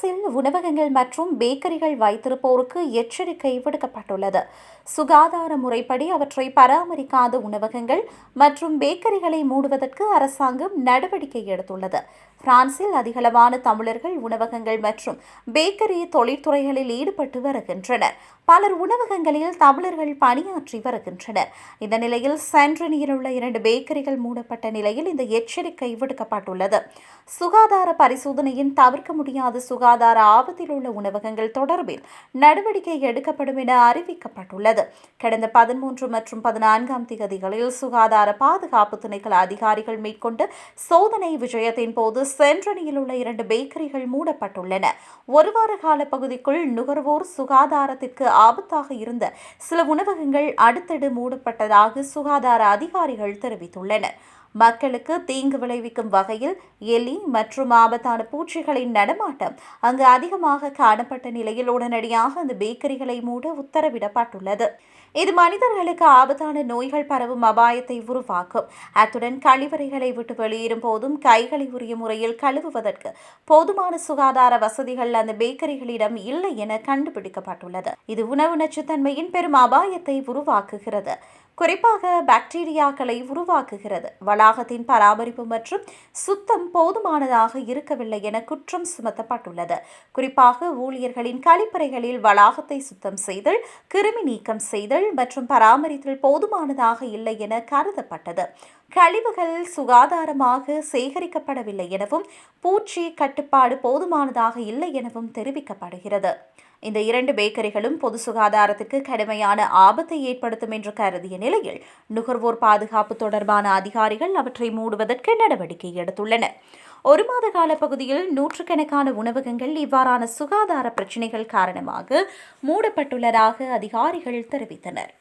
பிரான்சில் உணவகங்கள் மற்றும் பேக்கரிகள் வைத்திருப்போருக்கு எச்சரிக்கை விடுக்கப்பட்டுள்ளது. சுகாதார முறைப்படி அவற்றை பராமரிக்காத உணவகங்கள் மற்றும் பேக்கரிகளை மூடுவதற்கு அரசாங்கம் நடவடிக்கை எடுத்துள்ளது. பிரான்சில் அதிகளவான தமிழர்கள் உணவகங்கள் மற்றும் பேக்கரி தொழிற்துறைகளில் ஈடுபட்டு வருகின்றனர். பலர் உணவகங்களில் தமிழர்கள் பணியாற்றி வருகின்றனர். இந்த நிலையில் சென்ட்ரனியில் உள்ள இரண்டு பேக்கரிகள் மூடப்பட்ட நிலையில் இந்த எச்சரிக்கை விடுக்கப்பட்டுள்ளது. சுகாதார பரிசோதனையின் தவிர்க்க முடியாத சுகாதார சுகாதார ஆபத்தில் உள்ள உணவகங்கள் தொடர்பில் நடவடிக்கை எடுக்கப்படும் என அறிவிக்கப்பட்டுள்ளது. கடந்த பதிமூன்று மற்றும் பதினான்காம் திகதிகளில் சுகாதார பாதுகாப்பு திணைக்கள அதிகாரிகள் மேற்கொண்ட சோதனை விஜயத்தின் போது சென்ட்ரனியில் உள்ள இரண்டு பேக்கரிகள் மூடப்பட்டுள்ளன. ஒரு வார கால பகுதிக்குள் நுகர்வோர் சுகாதாரத்திற்கு ஆபத்தாக இருந்த சில உணவகங்கள் அடுத்தடு மூடப்பட்டதாக சுகாதார அதிகாரிகள் தெரிவித்துள்ளனர். மக்களுக்கு தீங்கு விளைவிக்கும் வகையில் எலி மற்றும் ஆபத்தான பூச்சிகளின் நடமாட்டம் அங்கு அதிகமாக காணப்பட்ட நிலையில் உடனடியாக அந்த பேக்கரிகளை மூட உத்தரவிடப்பட்டுள்ளது. இது மனிதர்களுக்கு ஆபத்தான நோய்கள் பரவும் அபாயத்தை உருவாக்கும். அத்துடன் கழிவறைகளை விட்டு வெளியேறும் போதும் கைகளை உரிய முறையில் கழுவுவதற்கு போதுமான சுகாதார வசதிகள் அந்த பேக்கரிகளிடம் இல்லை என கண்டுபிடிக்கப்பட்டுள்ளது. இது உணவு நச்சுத்தன்மையின் பெரும் அபாயத்தை உருவாக்குகிறது. குறிப்பாக பாக்டீரியாக்களை உருவாக்குகிறது. வளாகத்தின் பராமரிப்பு மற்றும் சுத்தம் போதுமானதாக இருக்கவில்லை என குற்றம் சுமத்தப்பட்டுள்ளது. குறிப்பாக ஊழியர்களின் கழிப்பறைகளில் வளாகத்தை சுத்தம் செய்தல் கிருமி நீக்கம் செய்தல் மற்றும் பராமரித்தல் போதுமானதாக இல்லை என கருதப்பட்டது. கழிவுகள் சுகாதாரமாக சேகரிக்கப்படவில்லை எனவும் பூச்சி கட்டுப்பாடு போதுமானதாக இல்லை எனவும் தெரிவிக்கப்படுகிறது. இந்த இரண்டு பேக்கரிகளும் பொது சுகாதாரத்துக்கு கடுமையான ஆபத்தை ஏற்படுத்தும் என்று கருதிய நிலையில் நுகர்வோர் பாதுகாப்பு தொடர்பான அதிகாரிகள் அவற்றை மூடுவதற்கு நடவடிக்கை எடுத்துள்ளனர். ஒரு மாத கால பகுதியில் நூற்றுக்கணக்கான உணவகங்கள் இவ்வாறான சுகாதார பிரச்சினைகள் காரணமாக மூடப்பட்டுள்ளதாக அதிகாரிகள் தெரிவித்தனர்.